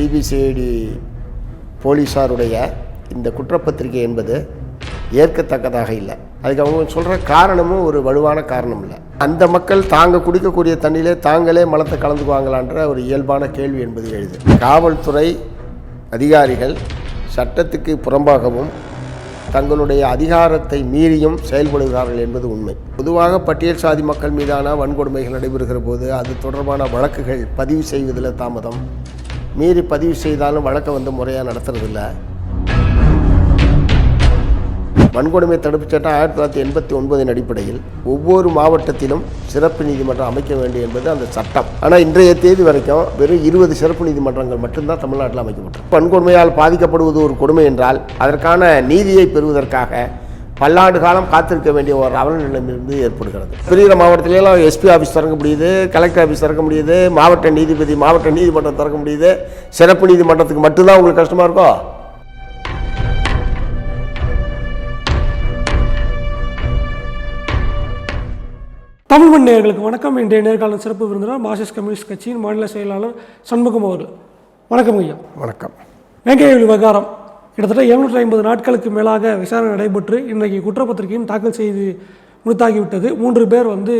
CBCID போலீஸாருடைய இந்த குற்றப்பத்திரிகை என்பது ஏற்கத்தக்கதாக இல்லை. அதுக்கு அவங்க சொல்கிற காரணமும் ஒரு வலுவான காரணம் இல்லை. அந்த மக்கள் தாங்க குடிக்கக்கூடிய தண்ணியிலே தாங்களே மலத்தை கலந்துக்குவாங்களான்ற ஒரு இயல்பான கேள்வி என்பது எழுது. காவல்துறை அதிகாரிகள் சட்டத்துக்கு புறம்பாகவும் தங்களுடைய அதிகாரத்தை மீறியும் செயல்படுகிறார்கள் என்பது உண்மை. பொதுவாக பட்டியல் சாதி மக்கள் மீதான வன்கொடுமைகள் நடைபெறுகிற போது அது தொடர்பான வழக்குகள் பதிவு செய்வதில் தாமதம். மீறி பதிவு செய்தாலும் வழக்கை வந்து முறையாக நடத்துறதில்ல. வன்கொடுமை தடுப்புச் சட்டம் ஆயிரத்தி தொள்ளாயிரத்தி எண்பத்தி ஒன்பதின் அடிப்படையில் ஒவ்வொரு மாவட்டத்திலும் சிறப்பு நீதிமன்றம் அமைக்க வேண்டும் என்பது அந்த சட்டம். ஆனால் இன்றைய தேதி வரைக்கும் வெறும் இருபது சிறப்பு நீதிமன்றங்கள் மட்டும்தான் தமிழ்நாட்டில் அமைக்கப்பட்டது வன்கொடுமையால் பாதிக்கப்படுவது ஒரு கொடுமை என்றால் அதற்கான நீதியை பெறுவதற்காக பல்லாண்டு காலம் காத்திருக்க வேண்டிய ஒரு அவல நிலையிலிருந்து ஏற்படுகிறது பெரிய மாவட்டத்திலலாம் எஸ்பி ஆஃபீஸ் திறக்க முடியுது கலெக்டர் ஆஃபீஸ் திறக்க முடியுது மாவட்ட நீதிபதி மாவட்ட நீதிமன்றம் திறக்க முடியுது. சிறப்பு நீதிமன்றத்துக்கு மட்டும்தான் உங்களுக்கு கஷ்டமாக இருக்கும் தமிழ் மண் நேயர்களுக்கு வணக்கம். இன்றைய நேர்காணல் சிறப்பு விருந்தினர் மார்க்சிஸ்ட் கம்யூனிஸ்ட் கட்சியின் மாநில செயலாளர் சண்முகம் அவர்கள். வணக்கம் ஐயா. வணக்கம். வேங்கையொலி விவகாரம். கிட்டத்தட்ட எழுநூற்றி ஐம்பது நாட்களுக்கு மேலாக விசாரணை நடைபெற்று இன்றைக்கு குற்றப்பத்திரிகையும் தாக்கல் செய்து முடித்தாகிவிட்டது மூன்று பேர் வந்து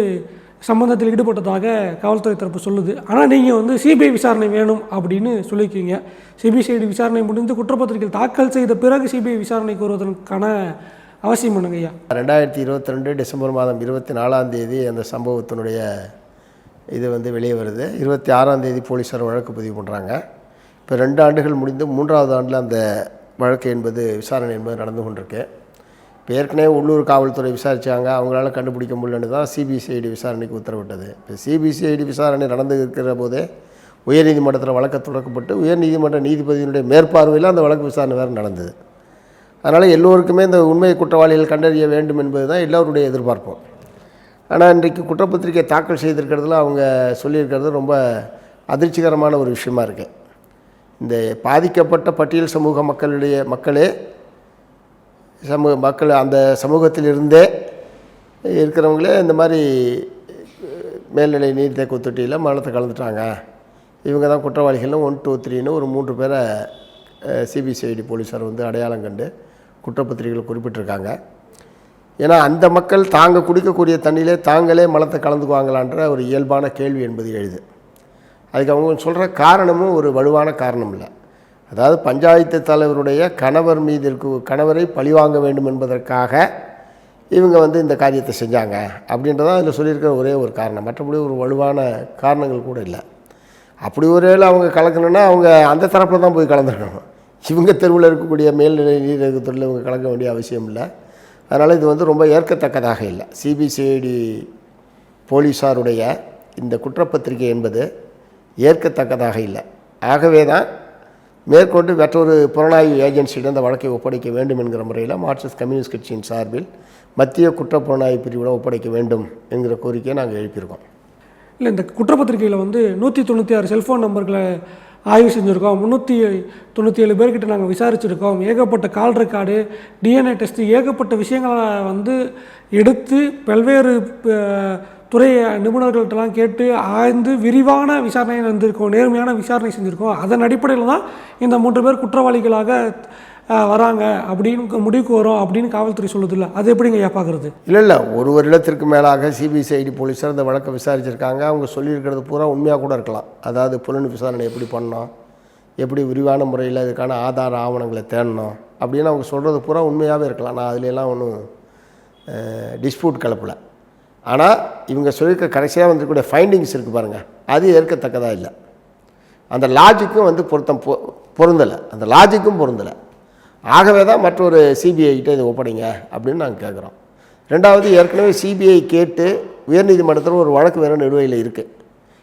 சம்பந்தத்தில் ஈடுபட்டதாக காவல்துறை தரப்பு சொல்லுது. ஆனால் நீங்கள் வந்து சிபிஐ விசாரணை வேணும் அப்படின்னு சொல்லியிருக்கீங்க. சிபிசிஐடி விசாரணை முடிந்து குற்றப்பத்திரிகை தாக்கல் செய்த பிறகு சிபிஐ விசாரணை கோருவதற்கான அவசியம் என்னங்க ஐயா? ரெண்டாயிரத்தி இருபத்தி ரெண்டு டிசம்பர் மாதம் இருபத்தி நாலாம் தேதி அந்த சம்பவத்தினுடைய இது வந்து வெளியே வருது. இருபத்தி ஆறாம் தேதி போலீஸார் வழக்கு பதிவு பண்ணுறாங்க இப்போ ரெண்டு ஆண்டுகள் முடிந்து மூன்றாவது ஆண்டில் அந்த வழக்கு என்பது விசாரணை என்பது நடந்து கொண்டிருக்கு இப்போ ஏற்கனவே உள்ளூர் காவல்துறை விசாரித்தாங்க அவங்களால கண்டுபிடிக்க முடியலன்னு தான் சிபிசிஐடி விசாரணைக்கு உத்தரவிட்டது. இப்போ சிபிசிஐடி விசாரணை நடந்து இருக்கிற போதே உயர்நீதிமன்றத்தில் வழக்கு தொடக்கப்பட்டு உயர்நீதிமன்ற நீதிபதியினுடைய மேற்பார்வையில் அந்த வழக்கு விசாரணை வேறு நடந்தது. அதனால் எல்லோருக்குமே இந்த உண்மை குற்றவாளிகள் கண்டறிய வேண்டும் என்பது தான் எல்லோருடைய எதிர்பார்ப்பும். ஆனால் இன்றைக்கு குற்றப்பத்திரிகை தாக்கல் செய்திருக்கிறதுல அவங்க சொல்லியிருக்கிறது ரொம்ப அதிர்ச்சிகரமான ஒரு விஷயமா இருக்குது இந்த பாதிக்கப்பட்ட பட்டியல் சமூக மக்களுடைய மக்களே சமூக மக்கள் அந்த சமூகத்திலிருந்தே இருக்கிறவங்களே இந்த மாதிரி மேல்நிலை நீர்த்தேக்க தொட்டியில் மலத்தை கலந்துட்டாங்க. இவங்க தான் குற்றவாளிகள்னு ஒன் டூ த்ரீன்னு ஒரு மூன்று பேரை சிபிசிஐடி போலீஸார் வந்து அடையாளம் கண்டு குற்றப்பத்திரிகைகள் குறிப்பிட்டிருக்காங்க. ஏன்னா அந்த மக்கள் தாங்க குடிக்கக்கூடிய தண்ணியிலே தாங்களே மலத்தை கலந்துக்குவாங்களான்ற ஒரு இயல்பான கேள்வி என்பது எழுது. அதுக்கு அவங்க சொல்கிற காரணமும் ஒரு வலுவான காரணம் இல்லை. அதாவது பஞ்சாயத்து தலைவருடைய கணவர் மீது இருக்கு கணவரை பழிவாங்க வேண்டும் என்பதற்காக இவங்க வந்து இந்த காரியத்தை செஞ்சாங்க. அப்படின்றதான் அதில் சொல்லியிருக்கிற ஒரே ஒரு காரணம். மற்றபடி ஒரு வலுவான காரணங்கள் கூட இல்லை. அப்படி ஒருவேளை அவங்க கலக்கணும்னா அவங்க அந்த தரப்பில் தான் போய் கலந்துருக்கணும். இவங்க தெருவில் இருக்கக்கூடிய மேல்நிலை நீரகத்துறையில் இவங்க கலக்க வேண்டிய அவசியம் இல்லை. அதனால் இது வந்து ரொம்ப ஏற்கத்தக்கதாக இல்லை. சிபிசிஐடி போலீஸாருடைய இந்த குற்றப்பத்திரிகை என்பது ஏற்கத்தக்கதாக இல்லை. ஆகவே தான் மேற்கொண்டு மற்றொரு புலனாய்வு ஏஜென்சியிடம் இந்த வழக்கை ஒப்படைக்க வேண்டும் என்கிற முறையில் மார்க்சிஸ்ட் கம்யூனிஸ்ட் கட்சியின் சார்பில் மத்திய குற்ற புலனாய்வு பிரிவிடம் ஒப்படைக்க வேண்டும் என்கிற கோரிக்கையை நாங்கள் எழுப்பியிருக்கோம். இல்லை இந்த குற்றப்பத்திரிகையில் வந்து நூற்றி தொண்ணூற்றி ஆறு செல்ஃபோன் நம்பர்களை ஆய்வு செஞ்சுருக்கோம். முந்நூற்றி தொண்ணூற்றி ஏழு பேர்கிட்ட நாங்கள் விசாரிச்சிருக்கோம். ஏகப்பட்ட கால் ரெக்கார்டு டிஎன்ஏ டெஸ்ட்டு ஏகப்பட்ட விஷயங்களை வந்து எடுத்து பல்வேறு இப்போ துறை நிபுணர்கள்ட்டெல்லாம் கேட்டு ஆய்ந்து விரிவான விசாரணை நடந்திருக்கோம் நேர்மையான விசாரணை செஞ்சுருக்கோம். அதன் அடிப்படையில் தான் இந்த மூன்று பேர் குற்றவாளிகளாக வராங்க அப்படின்னு முடிவுக்கு வரும் அப்படின்னு காவல்துறை சொல்லுதில்ல. அது எப்படிங்க ஐயா பார்க்குறது இல்லை இல்லை. ஒரு வருடத்திற்கு மேலாக சிபிசிஐடி போலீஸார் இந்த வழக்கை விசாரிச்சிருக்காங்க. அவங்க சொல்லியிருக்கிறது பூரா உண்மையாக கூட இருக்கலாம். அதாவது புலன் விசாரணை எப்படி பண்ணோம்? எப்படி விரிவான முறையில் இதுக்கான ஆதார ஆவணங்களை தேடணும்? அப்படின்னு அவங்க சொல்கிறது பூரா உண்மையாகவே இருக்கலாம். நான் அதுலலாம் ஒன்றும் டிஸ்பியூட் கலப்பில். ஆனால் இவங்க சொல்லியிருக்க கடைசியாக வந்திருக்கக்கூடிய ஃபைண்டிங்ஸ் இருக்குது பாருங்கள் அது ஏற்கத்தக்கதாக இல்லை. அந்த லாஜிக்கும் வந்து பொருத்தம் பொ பொருந்தலை. அந்த லாஜிக்கும் பொருந்தலை. ஆகவே தான் மற்றொரு சிபிஐகிட்ட இதை ஒப்படைங்க அப்படின்னு நாங்கள் கேட்குறோம் ரெண்டாவது ஏற்கனவே சிபிஐ கேட்டு உயர்நீதிமன்றத்தில் ஒரு வழக்கு வேறு நிலுவையில் இருக்குது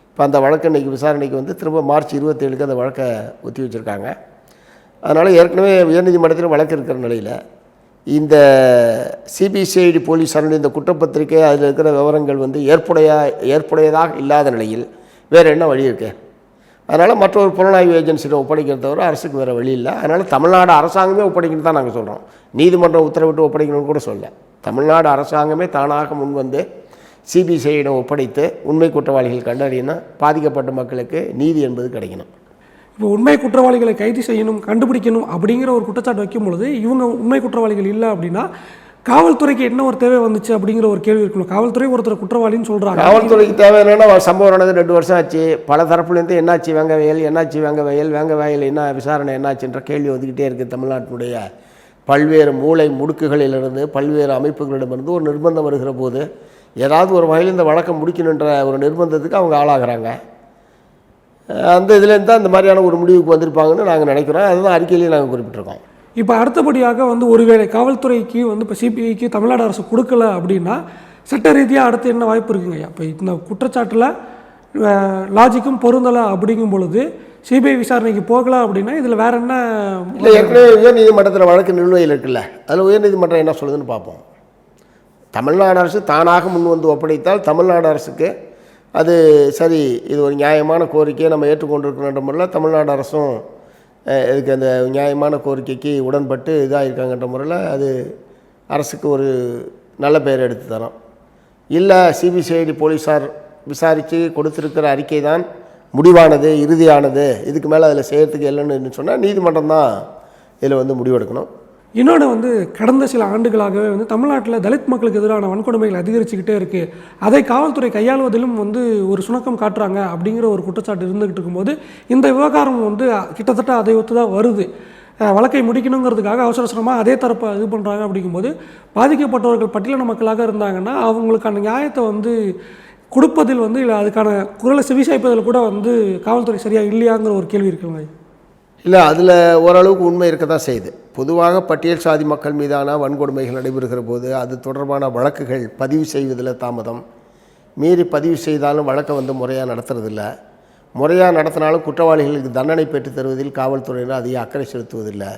இப்போ அந்த வழக்கு இன்றைக்கி விசாரணைக்கு வந்து திரும்ப மார்ச் இருபத்தேழுக்கு அந்த வழக்கை ஒத்தி வச்சுருக்காங்க. அதனால் ஏற்கனவே உயர்நீதிமன்றத்தில் வழக்கு இருக்கிற நிலையில் இந்த சிபிசிஐடி போலீஸாருடைய இந்த குற்றப்பத்திரிக்கை அதில் இருக்கிற விவரங்கள் வந்து ஏற்புடையா ஏற்புடையதாக இல்லாத நிலையில் வேறு என்ன வழி இருக்குது அதனால் மற்றொரு புலனாய்வு ஏஜென்சியில் ஒப்படைக்கிறத தவிர அரசுக்கு வேறு வழி இல்லை. அதனால் தமிழ்நாடு அரசாங்கமே ஒப்படைக்கணும் தான் நாங்கள் சொல்கிறோம் நீதிமன்றம் உத்தரவிட்டு ஒப்படைக்கணும்னு கூட சொல்ல தமிழ்நாடு அரசாங்கமே தானாக முன்வந்து சிபிசிஐயிடம் ஒப்படைத்து உண்மை குற்றவாளிகள் கண்டறியணும். பாதிக்கப்பட்ட மக்களுக்கு நீதி என்பது கிடைக்கணும். இப்போ உண்மை குற்றவாளிகளை கைது செய்யணும் கண்டுபிடிக்கணும் அப்படிங்கிற ஒரு குற்றச்சாட்டு வைக்கும் பொழுது இவங்க உண்மை குற்றவாளிகள் இல்லை அப்படின்னா காவல்துறைக்கு என்ன ஒரு தேவை வந்துச்சு அப்படிங்கிற ஒரு கேள்வி இருக்கணும். காவல்துறை ஒருத்தர் குற்றவாளின்னு சொல்கிறாங்க காவல்துறைக்கு தேவை என்னன்னா சம்பவம் நடந்து ரெண்டு வருஷம் ஆச்சு. பல தரப்புலேருந்து என்னாச்சு வேங்க வயல் என்னாச்சு வேங்க வயல் வேங்க வயல் என்ன விசாரணை என்னாச்சுன்ற கேள்வி வந்துக்கிட்டே இருக்குது தமிழ்நாட்டினுடைய பல்வேறு மூளை முடுக்குகளிலிருந்து பல்வேறு அமைப்புகளிடமிருந்து ஒரு நிர்பந்தம் வருகிற போது ஏதாவது ஒரு வகையில் இந்த வழக்கம் முடிக்கணுன்ற ஒரு நிர்பந்தத்துக்கு அவங்க ஆளாகிறாங்க. அந்த இதுலேருந்து தான் இந்த மாதிரியான ஒரு முடிவுக்கு வந்திருப்பாங்கன்னு நாங்கள் நினைக்கிறோம். அதுதான் அறிக்கையிலேயே நாங்கள் குறிப்பிட்டிருக்கோம். இப்போ அடுத்தபடியாக வந்து ஒருவேளை காவல்துறைக்கு வந்து இப்போ சிபிஐக்கு தமிழ்நாடு அரசு கொடுக்கல அப்படின்னா சட்ட ரீதியாக அடுத்து என்ன வாய்ப்பு இருக்குங்க ஐயா? இப்போ இந்த குற்றச்சாட்டில் லாஜிக்கும் பொருந்தலை அப்படிங்கும் பொழுது சிபிஐ விசாரணைக்கு போகல அப்படின்னா இதில் வேற என்ன இல்லை ஏற்கனவே உயர்நீதிமன்றத்தில் வழக்கு நிலுவையில் இருக்குல்ல. அதில் உயர்நீதிமன்றம் என்ன சொல்லுதுன்னு பார்ப்போம். தமிழ்நாடு அரசு தானாக முன் வந்து ஒப்படைத்தால் தமிழ்நாடு அரசுக்கு அது சரி இது ஒரு நியாயமான கோரிக்கையை நம்ம ஏற்றுக்கொண்டிருக்கின்ற முறையில் தமிழ்நாடு அரசும் இதுக்கு அந்த நியாயமான கோரிக்கைக்கு உடன்பட்டு இதாக இருக்காங்கன்ற முறையில் அது அரசுக்கு ஒரு நல்ல பெயர் எடுத்து தரோம் இல்லை சிபிசிஐடி போலீஸார் விசாரித்து கொடுத்துருக்கிற அறிக்கை தான் முடிவானது இறுதியானது இதுக்கு மேலே அதில் செய்கிறதுக்கு இல்லைன்னு சொன்னால் நீதிமன்றம் தான் இதில் வந்து முடிவெடுக்கணும். இன்னொன்று வந்து கடந்த சில ஆண்டுகளாகவே வந்து தமிழ்நாட்டில் தலித் மக்களுக்கு எதிரான வன்கொடுமைகள் அதிகரிச்சுக்கிட்டே இருக்குது அதை காவல்துறை கையாளுவதிலும் வந்து ஒரு சுணக்கம் காட்டுறாங்க அப்படிங்கிற ஒரு குற்றச்சாட்டு இருந்துகிட்டு இருக்கும்போது இந்த விவகாரம் வந்து கிட்டத்தட்ட அதை ஒத்து தான் வருது வழக்கை முடிக்கணுங்கிறதுக்காக அவசர அவசரமாக அதே தரப்பை இது பண்ணுறாங்க அப்படிங்கும்போது பாதிக்கப்பட்டவர்கள் பட்டியலின மக்களாக இருந்தாங்கன்னா அவங்களுக்கான நியாயத்தை வந்து கொடுப்பதில் வந்து இல்லை அதுக்கான குரலை செவிசாய்ப்பதில் கூட வந்து காவல்துறை சரியாக இல்லையாங்கிற ஒரு கேள்வி இருக்குங்க இல்லை அதில் ஓரளவுக்கு உண்மை இருக்க தான் செய்யுது. பொதுவாக பட்டியல் சாதி மக்கள் மீதான வன்கொடுமைகள் நடைபெறுகிற போது அது தொடர்பான வழக்குகள் பதிவு செய்வதில் தாமதம். மீறி பதிவு செய்தாலும் வழக்கை வந்து முறையாக நடத்துறதில்ல. முறையாக நடத்தினாலும் குற்றவாளிகளுக்கு தண்டனை பெற்று தருவதில் காவல்துறையினர் அதிக அக்கறை செலுத்துவதில்லை.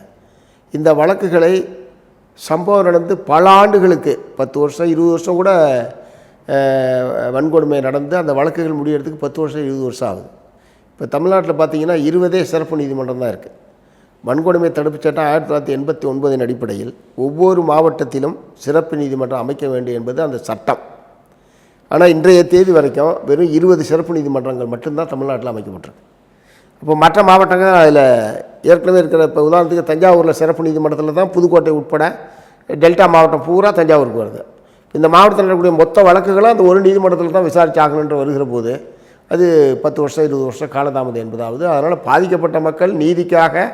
இந்த வழக்குகளை சம்பவம் நடந்து பல ஆண்டுகளுக்கு பத்து வருஷம் இருபது வருஷம் கூட வன்கொடுமை நடந்து அந்த வழக்குகள் முடியறதுக்கு பத்து வருஷம் இருபது வருஷம் ஆகுது. இப்போ தமிழ்நாட்டில் பார்த்தீங்கன்னா இருபதே சிறப்பு நீதிமன்றம் தான் இருக்குது. வன்கொடுமை தடுப்புச் சட்டம் ஆயிரத்தி தொள்ளாயிரத்தி எண்பத்தி ஒன்பதின் அடிப்படையில் ஒவ்வொரு மாவட்டத்திலும் சிறப்பு நீதிமன்றம் அமைக்க வேண்டும் என்பது அந்த சட்டம். ஆனால் இன்றைய தேதி வரைக்கும் வெறும் இருபது சிறப்பு நீதிமன்றங்கள் மட்டும்தான் தமிழ்நாட்டில் அமைக்கப்பட்டிருக்கு. இப்போ மற்ற மாவட்டங்கள் அதில் ஏற்கனவே இருக்கிற இப்போ உதாரணத்துக்கு தஞ்சாவூரில் சிறப்பு நீதிமன்றத்தில் தான் புதுக்கோட்டை உட்பட டெல்டா மாவட்டம் பூரா தஞ்சாவூருக்கு வருது. இந்த மாவட்டத்தில் இருக்கக்கூடிய மொத்த வழக்குகளும் அந்த ஒரு நீதிமன்றத்தில் தான் விசாரிச்சாகணுன்ற வருகிற போது அது பத்து வருஷம் இருபது வருஷம் காலதாமதம் என்பதாவது. அதனால் பாதிக்கப்பட்ட மக்கள் நீதிக்காக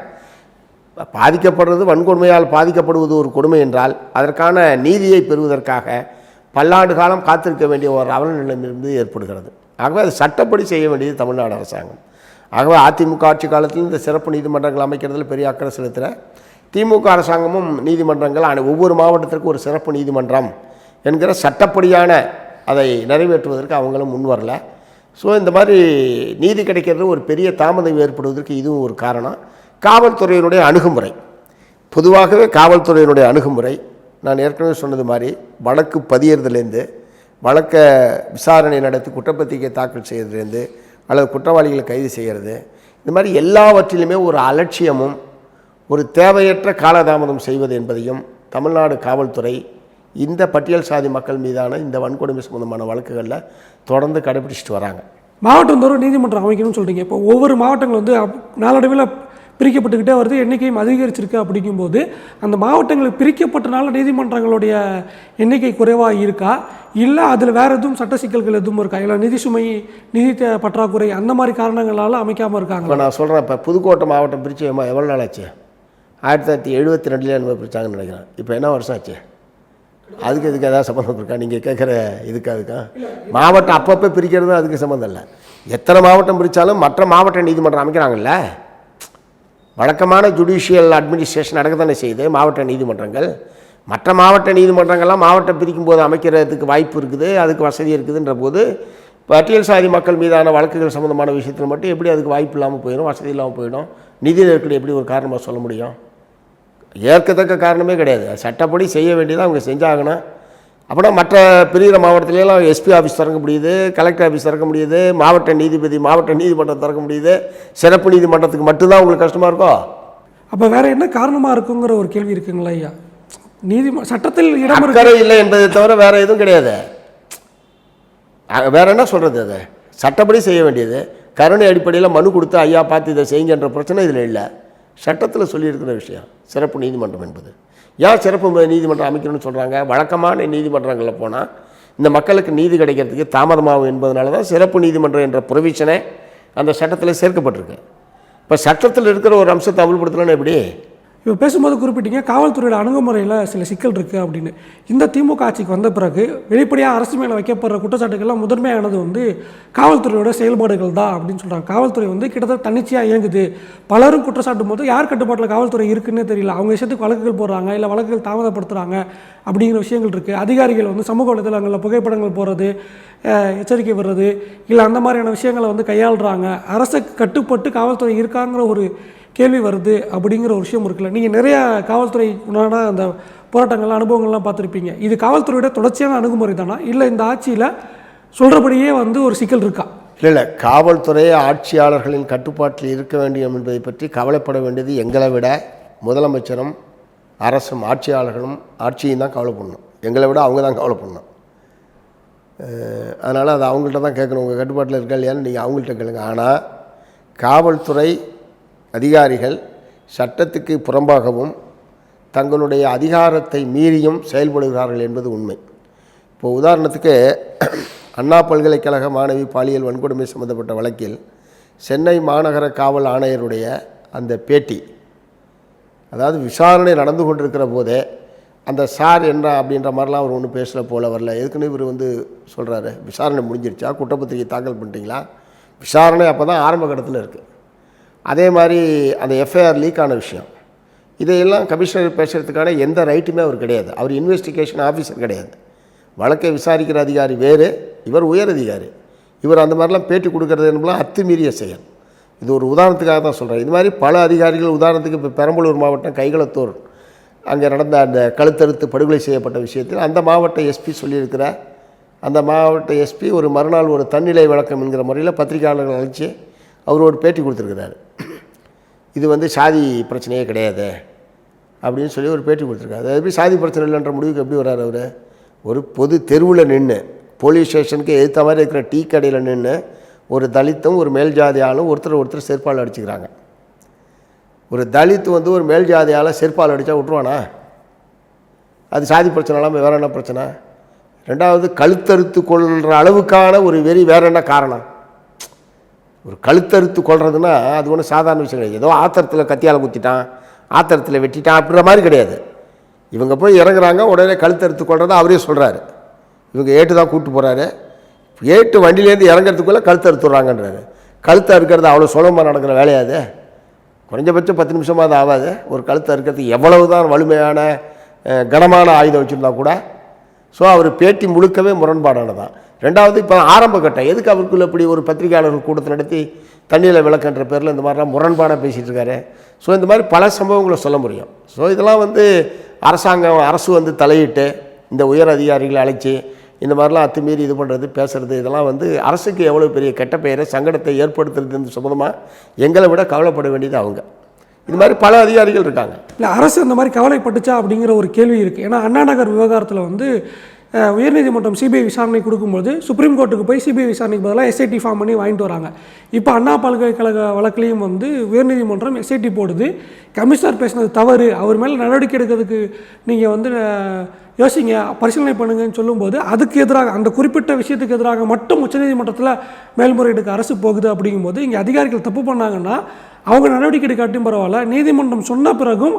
பாதிக்கப்படுறது வன்கொடுமையால் பாதிக்கப்படுவது ஒரு கொடுமை என்றால் அதற்கான நீதியை பெறுவதற்காக பல்லாண்டு காலம் காத்திருக்க வேண்டிய ஒரு அவல இருந்து ஏற்படுகிறது. ஆகவே அது சட்டப்படி செய்ய வேண்டியது தமிழ்நாடு அரசாங்கம். ஆகவே அதிமுக ஆட்சி காலத்தில் இந்த சிறப்பு நீதிமன்றங்கள் அமைக்கிறதுல பெரிய அக்கறை செலுத்துகிற திமுக அரசாங்கமும் நீதிமன்றங்கள் அனை- ஒவ்வொரு மாவட்டத்திற்கும் ஒரு சிறப்பு நீதிமன்றம் என்கிற சட்டப்படியான அதை நிறைவேற்றுவதற்கு அவங்களும் முன் வரல ஸோ இந்த மாதிரி நீதி கிடைக்கிறது ஒரு பெரிய தாமதம் ஏற்படுவதற்கு இதுவும் ஒரு காரணம். காவல்துறையினுடைய அணுகுமுறை. பொதுவாகவே காவல்துறையினுடைய அணுகுமுறை நான் ஏற்கனவே சொன்னது மாதிரி வழக்கு பதியறதுலேருந்து வழக்கை விசாரணை நடத்தி குற்றப்பத்திரிகை தாக்கல் செய்கிறதுலேருந்து அல்லது குற்றவாளிகளை கைது செய்கிறது இந்த மாதிரி எல்லாவற்றிலுமே ஒரு அலட்சியமும் ஒரு தேவையற்ற காலதாமதம் செய்வது என்பதையும் தமிழ்நாடு காவல்துறை இந்த பட்டியல் சாதி மக்கள் மீதான இந்த வன்கொடுமை சம்பந்தமான வழக்குகளில் தொடர்ந்து கடைபிடிச்சிட்டு வராங்க. மாவட்டந்தோறும் நீதிமன்றம் அமைக்கணும்னு சொல்கிறீங்க இப்போ ஒவ்வொரு மாவட்டங்கள் வந்து நாளடைவில் பிரிக்கப்பட்டுக்கிட்டே வருது எண்ணிக்கையும் அதிகரிச்சிருக்கு அப்படிங்கும்போது அந்த மாவட்டங்கள் பிரிக்கப்பட்டனால நீதிமன்றங்களுடைய எண்ணிக்கை குறைவாக இருக்கா? இல்லை அதில் வேறு எதுவும் சட்ட சிக்கல்கள் எதுவும் இருக்கா? இல்லை நிதி சுமை நிதி பற்றாக்குறை அந்த மாதிரி காரணங்களால் அமைக்காமல் இருக்காங்க இப்போ நான் சொல்கிறேன் இப்போ புதுக்கோட்டை மாவட்டம் பிரித்து எவ்வளோ நாள் ஆச்சு? ஆயிரத்தி தொள்ளாயிரத்தி எழுபத்தி ரெண்டுலேயே என்ன பிரித்தாங்கன்னு நினைக்கிறேன். இப்போ என்ன வருஷம் ஆச்சு? அதுக்கு இதுக்கு ஏதாவது சம்மந்தம் இருக்கா நீங்கள் கேட்குற இதுக்கு அதுக்கா? மாவட்டம் அப்பப்போ பிரிக்கிறது அதுக்கு சம்மந்தம் இல்லை. எத்தனை மாவட்டம் பிரித்தாலும் மற்ற மாவட்ட நீதிமன்றம் அமைக்கிறாங்கல்ல? வழக்கமான ஜுடிஷியல் அட்மினிஸ்ட்ரேஷன் நடக்க தானே செய்யுது மாவட்ட நீதிமன்றங்கள். மற்ற மாவட்ட நீதிமன்றங்கள்லாம் மாவட்டம் பிரிக்கும் போது அமைக்கிறதுக்கு வாய்ப்பு இருக்குது அதுக்கு வசதி இருக்குதுன்ற போது பட்டியல் சாதி மக்கள் மீதான வழக்குகள் சம்மந்தமான விஷயத்தில் மட்டும் எப்படி அதுக்கு வாய்ப்பு இல்லாமல் போயிடும் வசதி இல்லாமல் போயிடும்? நிதி நெருக்கடி எப்படி ஒரு காரணமாக சொல்ல முடியும்? ஏற்கத்தக்க காரணமே கிடையாது. சட்டப்படி செய்ய வேண்டியதை அவங்க செஞ்சாகணும் அப்படின்னா மற்ற பிரிகிற மாவட்டத்திலலாம் எஸ்பி ஆஃபீஸ் திறக்க முடியுது கலெக்டர் ஆஃபீஸ் திறக்க முடியுது மாவட்ட நீதிபதி மாவட்ட நீதிமன்றம் திறக்க முடியுது சிறப்பு நீதிமன்றத்துக்கு மட்டும்தான் உங்களுக்கு கஷ்டமாக இருக்கும் அப்போ வேற என்ன காரணமாக இருக்குங்கிற ஒரு கேள்வி இருக்குங்களா ஐயா? நீதி சட்டத்தில் இடம் இல்லை என்பதை தவிர வேற எதுவும் கிடையாது. வேற என்ன சொல்கிறது அது? சட்டப்படி செய்ய வேண்டியது. கருணை அடிப்படையில் மனு கொடுத்து ஐயா பார்த்து இதை செய்யுங்கன்ற பிரச்சனை இதில் இல்லை. சட்டத்தில் சொல்லியிருக்கிற விஷயம். சிறப்பு நீதிமன்றம் என்பது. ஏன் சிறப்பு நீதிமன்றம் அமைக்கணும்னு சொல்கிறாங்க வழக்கமான நீதிமன்றங்களில் போனால் இந்த மக்களுக்கு நீதி கிடைக்கிறதுக்கு தாமதமாகும் என்பதனால தான் சிறப்பு நீதிமன்றம் என்ற ப்ரொவிஷனே அந்த சட்டத்தில் சேர்க்கப்பட்டிருக்கு. இப்போ சட்டத்தில் இருக்கிற ஒரு அம்சத்தை அமல்படுத்தலன்னு எப்படி? இப்போ பேசும்போது குறிப்பிட்டீங்க காவல்துறையோட அணுகுமுறையில் சில சிக்கல் இருக்குது அப்படின்னு. இந்த திமுக ஆட்சிக்கு வந்த பிறகு வெளிப்படையாக அரசு மேலே வைக்கப்படுற குற்றச்சாட்டுகள்லாம் முதன்மையானது வந்து காவல்துறையோட செயல்பாடுகள் தான் அப்படின்னு சொல்கிறாங்க காவல்துறை வந்து கிட்டத்தட்ட தன்னிச்சையாக இயங்குது. பலரும் குற்றச்சாட்டும் போது யார் கட்டுப்பாட்டில் காவல்துறை இருக்குன்னே தெரியல. அவங்க விஷயத்துக்கு வழக்குகள் போடுறாங்க இல்லை வழக்குகள் தாமதப்படுத்துகிறாங்க அப்படிங்கிற விஷயங்கள் இருக்குது அதிகாரிகள் வந்து சமூக வலைதளங்களில் புகைப்படங்கள் போடுறது எச்சரிக்கை வர்றது இல்லை அந்த மாதிரியான விஷயங்களை வந்து கையாளுறாங்க. அரசு கட்டுப்பட்டு காவல்துறை இருக்காங்கிற ஒரு கேள்வி வருது அப்படிங்கிற ஒரு விஷயம் இருக்குல்ல. நீங்கள் நிறையா காவல்துறை உண்டான அந்த போராட்டங்கள் அனுபவங்கள்லாம் பார்த்துருப்பீங்க. இது காவல்துறையோட தொடர்ச்சியான அணுகுமுறை தானா? இல்லை இந்த ஆட்சியில் சொல்கிறபடியே வந்து ஒரு சிக்கல் இருக்கா? இல்லை இல்லை. காவல்துறை ஆட்சியாளர்களின் கட்டுப்பாட்டில் இருக்க வேண்டும் என்பதை பற்றி கவலைப்பட வேண்டியது எங்களை விட முதலமைச்சரும் அரசும் ஆட்சியாளர்களும் ஆட்சியும் தான் கவலைப்படணும். எங்களை விட அவங்க தான் கவலைப்படணும். அதனால் அது அவங்கள்ட்ட தான் கேட்கணும். உங்கள் கட்டுப்பாட்டில் இருக்கா இல்லையான்னு நீங்கள் அவங்கள்ட்ட கேளுங்க. ஆனால் காவல்துறை அதிகாரிகள் சட்டத்துக்கு புறம்பாகவும் தங்களுடைய அதிகாரத்தை மீறியும் செயல்படுகிறார்கள் என்பது உண்மை. இப்போ உதாரணத்துக்கு அண்ணா பல்கலைக்கழக மாணவி பாலியல் வன்கொடுமை சம்பந்தப்பட்ட வழக்கில் சென்னை மாநகர காவல் ஆணையருடைய அந்த பேட்டி அதாவது விசாரணை நடந்து கொண்டிருக்கிற போதே அந்த சார் என்ன அப்படின்ற மாதிரிலாம் அவர் ஒன்றும் பேசல போல வரல. எதுக்குன்னு இவர் வந்து சொல்கிறாரு விசாரணை முடிஞ்சிருச்சா? குற்றப்பத்திரிகை தாக்கல் பண்ணிட்டீங்களா? விசாரணை அப்போ தான் ஆரம்ப கட்டத்தில் இருக்குது அதே மாதிரி அந்த எஃப்ஐஆர் லீக்கான விஷயம். இதையெல்லாம் கமிஷனர் பேசுகிறதுக்கான எந்த ரைட்டுமே அவர் கிடையாது. அவர் இன்வெஸ்டிகேஷன் ஆஃபீஸர் கிடையாது. வழக்கை விசாரிக்கிற அதிகாரி வேறு இவர் உயர் அதிகாரி. இவர் அந்த மாதிரிலாம் பேட்டி கொடுக்கறது என்பதெல்லாம் அத்துமீறிய செயல். இது ஒரு உதாரணத்துக்காக தான் சொல்கிறேன் இது மாதிரி பல அதிகாரிகள் உதாரணத்துக்கு இப்போ பெரம்பலூர் மாவட்டம் கைகளத்தூர் அங்கே நடந்த அந்த கழுத்தறுத்து படுகொலை செய்யப்பட்ட விஷயத்தில் அந்த மாவட்ட எஸ்பி சொல்லியிருக்கிற அந்த மாவட்ட எஸ்பி ஒரு மறுநாள் ஒரு தன்னிலை விளக்கம் என்கிற முறையில் பத்திரிகையாளர்கள் அழைச்சி அவர் ஒரு பேட்டி கொடுத்துருக்கிறாரு. இது வந்து சாதி பிரச்சனையே கிடையாது அப்படின்னு சொல்லி ஒரு பேட்டி கொடுத்துருக்காரு. அது எப்படி சாதி பிரச்சனை இல்லைன்ற முடிவுக்கு எப்படி வர்றார் அவர்? ஒரு பொது தெருவில் நின்று போலீஸ் ஸ்டேஷனுக்கு எதிர்த்த மாதிரி இருக்கிற டீ கடையில் நின்று ஒரு தலித்தும் ஒரு மேல் ஜாதி ஆளும் ஒருத்தர் ஒருத்தர் செருப்பால் அடிச்சுக்கிறாங்க. ஒரு தலித் வந்து ஒரு மேல் ஜாதியால் செருப்பால் அடித்தா விட்ருவானா அது சாதி பிரச்சனை இல்லாமல் வேறு என்ன பிரச்சனை? ரெண்டாவது கழுத்தறுத்து கொள்கிற அளவுக்கான ஒரு வெறி வேறு என்ன காரணம்? ஒரு கழுத்தறுத்து கொள்றதுன்னா அது ஒன்றும் சாதாரண விஷயம் கிடையாது. ஏதோ ஆத்திரத்தில் கத்தியால் குத்திட்டான் ஆத்திரத்தில் வெட்டிட்டான் அப்படின்ற மாதிரி கிடையாது. இவங்க போய் இறங்குறாங்க உடனே கழுத்தறுத்து கொள்றதை அவரே சொல்கிறாரு இவங்க ஏட்டு தான் கூப்பிட்டு போகிறாரு ஏட்டு வண்டியிலேருந்து இறங்குறதுக்குள்ளே கழுத்து அறுத்துட்றாங்கன்றாரு கழுத்து அறுக்கிறது அவ்வளோ சுலபமாக நடக்கிற வேலையாது. குறைஞ்சபட்சம் பத்து நிமிஷமாக அது ஆகாது ஒரு கழுத்து அறுக்கிறதுக்கு எவ்வளவு தான் வலிமையான கனமான ஆயுதம் வச்சுருந்தா கூட. ஸோ அவர் பேட்டி முழுக்கவே முரண்பாடானதான். ரெண்டாவது இப்போ ஆரம்ப கட்டம். எதுக்கு அவருக்குள்ள இப்படி ஒரு பத்திரிகையாளர்கள் கூட்டத்தை நடத்தி தண்ணியில் விளக்குன்ற பேரில் இந்த மாதிரிலாம் முரண்பாடாக பேசிகிட்டு இருக்காரு? ஸோ இந்த மாதிரி பல சம்பவங்களை சொல்ல முடியும். ஸோ இதெல்லாம் வந்து அரசாங்கம் அரசு வந்து தலையிட்டு இந்த உயர் அதிகாரிகளை அழைச்சி இந்த மாதிரிலாம் அத்துமீறி இது பண்ணுறது பேசுகிறது இதெல்லாம் வந்து அரசுக்கு எவ்வளோ பெரிய கெட்ட பெயரை சங்கடத்தை ஏற்படுத்துறது சம்மந்தமாக எங்களை விட கவலைப்பட வேண்டியது அவங்க. இது மாதிரி பல அதிகாரிகள் இருக்காங்க. இல்லை அரசு அந்த மாதிரி கவலைப்பட்டுச்சா அப்படிங்கிற ஒரு கேள்வி இருக்குது ஏன்னா அண்ணா நகர் விவகாரத்தில் வந்து உயர்நீதிமன்றம் சிபிஐ விசாரணை கொடுக்கும்போது சுப்ரீம் கோர்ட்டுக்கு போய் சிபிஐ விசாரணைக்கு பதிலாக எஸ்ஐடி ஃபார்ம் பண்ணி வாங்கிட்டு வராங்க. இப்போ அண்ணா பல்கலைக்கழக வழக்குலையும் வந்து உயர்நீதிமன்றம் எஸ்ஐடி போடுது. கமிஷனர் பேசினது தவறு. அவர் மேலே நடவடிக்கை எடுக்கிறதுக்கு நீங்கள் வந்து யோசிங்க பரிசீலனை பண்ணுங்கன்னு சொல்லும்போது அதுக்கு எதிராக அந்த குறிப்பிட்ட விஷயத்துக்கு எதிராக மட்டும் உச்சநீதிமன்றத்தில் மேல்முறையீடுக்கு அரசு போகுது அப்படிங்கும்போது இங்கே அதிகாரிகள் தப்பு பண்ணாங்கன்னா அவங்க நடவடிக்கை எடுக்காட்டியும் பரவாயில்ல. நீதிமன்றம் சொன்ன பிறகும்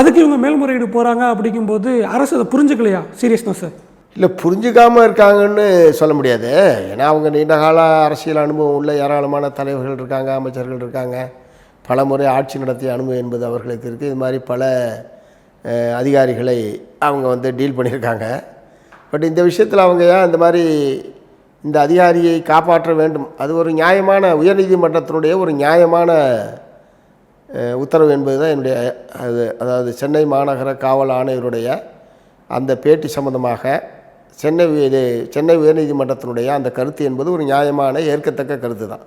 அதுக்கு இவங்க மேல்முறையீடு போகிறாங்க அப்படிங்கும்போது அரசு அதை புரிஞ்சுக்கலையா? சீரியஸ்னஸ் இல்லை புரிஞ்சுக்காமல் இருக்காங்கன்னு சொல்ல முடியாது. ஏன்னா அவங்க நீண்ட கால அரசியல் அனுபவம் உள்ள ஏராளமான தலைவர்கள் இருக்காங்க அமைச்சர்கள் இருக்காங்க. பல முறை ஆட்சி நடத்திய அனுபவம் என்பது அவர்களுக்கு இருக்குது இது மாதிரி பல அதிகாரிகளை அவங்க வந்து டீல் பண்ணியிருக்காங்க. பட் இந்த விஷயத்தில் அவங்க ஏன் இந்த மாதிரி இந்த அதிகாரியை காப்பாற்ற வேண்டும்? அது ஒரு நியாயமான உயர்நீதிமன்றத்தினுடைய ஒரு நியாயமான உத்தரவு என்பது தான் என்னுடைய அது அதாவது சென்னை மாநகர காவல் ஆணையருடைய அந்த பேட்டி சம்பந்தமாக சென்னை இது சென்னை உயர்நீதிமன்றத்தினுடைய அந்த கருத்து என்பது ஒரு நியாயமான ஏற்கத்தக்க கருத்து தான்.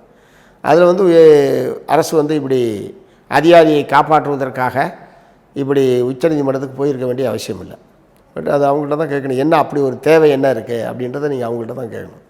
அதில் வந்து அரசு வந்து இப்படி அதிகாரியை காப்பாற்றுவதற்காக இப்படி உச்சநீதிமன்றத்துக்கு போயிருக்க வேண்டிய அவசியம் இல்லை பட் அது அவங்கள்ட்ட தான் கேட்கணும் என்ன அப்படி ஒரு தேவை என்ன இருக்குது அப்படின்றத நீங்கள் அவங்கள்ட்ட தான் கேட்கணும்.